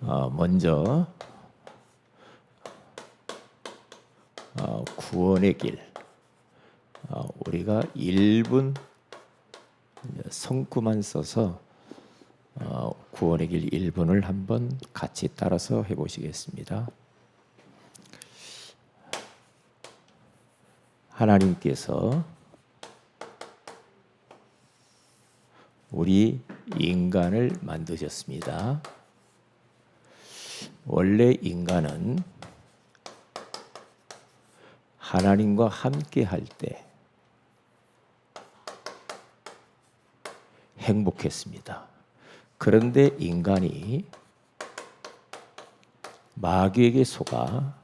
어, 먼저 어, 구원의 길 어, 우리가 1분 성구만 써서 어, 구원의 길 1분을 한번 같이 따라서 해보시겠습니다. 하나님께서 우리 인간을 만드셨습니다. 원래 인간은 하나님과 함께 할 때 행복했습니다. 그런데 인간이 마귀에게 속아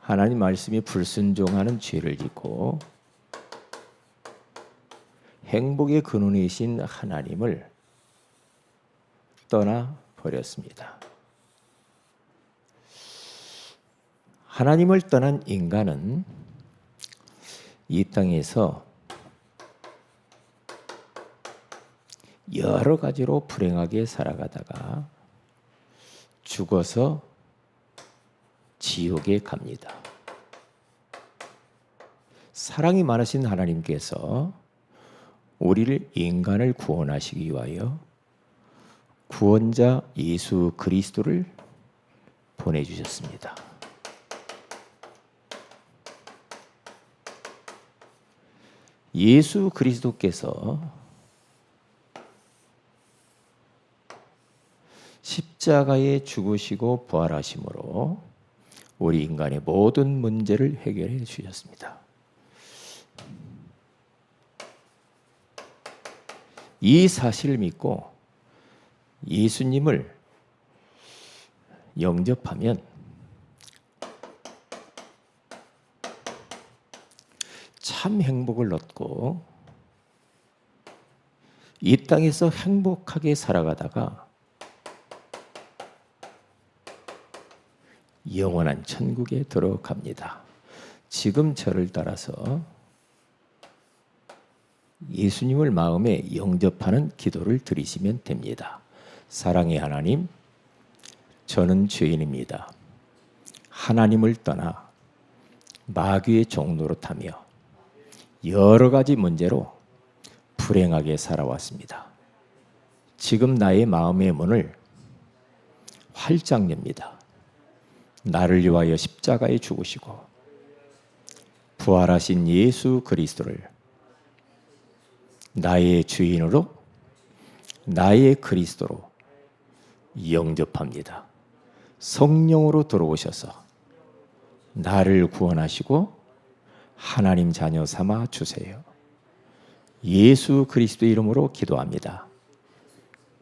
하나님 말씀에 불순종하는 죄를 짓고 행복의 근원이신 하나님을 떠나 버렸습니다. 하나님을 떠난 인간은 이 땅에서 여러 가지로 불행하게 살아가다가 죽어서 지옥에 갑니다. 사랑이 많으신 하나님께서 우리를 인간을 구원하시기 위하여 구원자 예수 그리스도를 보내주셨습니다. 예수 그리스도께서 십자가에 죽으시고 부활하심으로 우리 인간의 모든 문제를 해결해 주셨습니다. 이 사실을 믿고 예수님을 영접하면 참 행복을 얻고 이 땅에서 행복하게 살아가다가 영원한 천국에 들어갑니다. 지금 저를 따라서 예수님을 마음에 영접하는 기도를 드리시면 됩니다. 사랑의 하나님, 저는 죄인입니다. 하나님을 떠나 마귀의 종로로 타며 여러 가지 문제로 불행하게 살아왔습니다. 지금 나의 마음의 문을 활짝 엽니다. 나를 위하여 십자가에 죽으시고 부활하신 예수 그리스도를 나의 주인으로 나의 그리스도로 영접합니다. 성령으로 들어오셔서 나를 구원하시고 하나님 자녀 삼아 주세요. 예수 그리스도 이름으로 기도합니다.